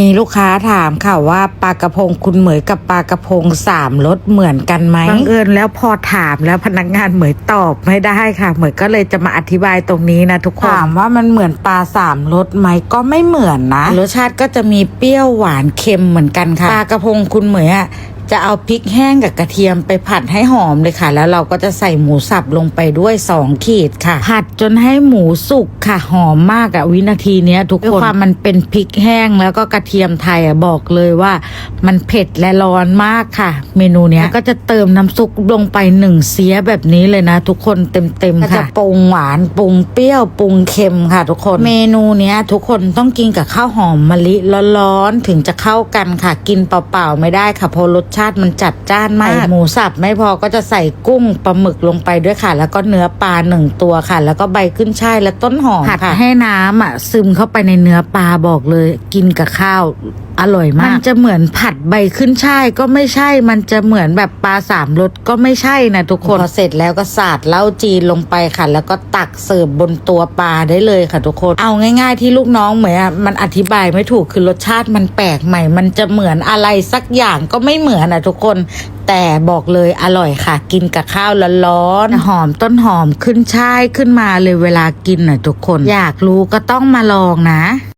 มีลูกค้าถามค่ะว่าปลากระพงคุณเหมยกับปลากระพงสามรสเหมือนกันไหมบังเอิญแล้วพอถามแล้วพนักงานเหมยตอบไม่ได้ค่ะเหมยก็เลยจะมาอธิบายตรงนี้นะทุกคนถามว่ามันเหมือนปลาสามรสไหมก็ไม่เหมือนนะรสชาติก็จะมีเปรี้ยวหวานเค็มเหมือนกันค่ะปลากระพงคุณเหมยอะ จะเอาพริกแห้งกับกระเทียมไปผัดให้หอมเลยค่ะ แล้วเราก็จะใส่หมูสับลงไปด้วย 2 ขีดค่ะ ผัดจนให้หมูสุกค่ะ หอมมากอะวินาทีเนี้ยทุกคนด้วยความมันเป็นพริกแห้งแล้วก็กระเทียมไทยอะบอกเลยว่า มันเผ็ดและร้อนมากค่ะ เมนูเนี้ยก็จะเติมน้ำซุปลงไปหนึ่งเสียแบบนี้เลยนะ ทุกคนเต็มๆค่ะจะปรุงหวานปรุงเปรี้ยวปรุงเค็มค่ะ ทุกคนเมนูเนี้ยทุกคนต้องกินกับข้าวหอมมะลิร้อนๆถึงจะเข้ากันค่ะ กินเปล่าๆไม่ได้ค่ะเพราะรสชาติมันจัดจ้านมากหมูสับไม่พอก็จะใส่กุ้งปลาหมึกลงไปด้วยค่ะ แล้วก็เนื้อปลาหนึ่งตัวค่ะ แล้วก็ใบขึ้นช่ายและต้นหอมค่ะให้น้ำอะซึมเข้าไปในเนื้อปลาบอกเลยกินกับข้าว อร่อยมาก มันจะเหมือนผัดใบขึ้นช่ายก็ไม่ใช่ มันจะเหมือนแบบปลาสามรสก็ไม่ใช่นะทุกคน พอเสร็จแล้วก็สาดเหล้าจีนลงไปค่ะ แล้วก็ตักเสิร์ฟบนตัวปลาได้เลยค่ะทุกคน เอาง่าย ๆ ที่ลูกน้องเหมือนอะมันอธิบายไม่ถูกคือรสชาติมันแปลกใหม่ มันจะเหมือนอะไรสักอย่างก็ไม่เหมือนนะทุกคนแต่บอกเลยอร่อยค่ะ กินกับข้าวร้อนๆหอมต้นหอมขึ้นช่ายขึ้นมาเลยเวลากินน่ะทุกคน อยากรู้ก็ต้องมาลองนะ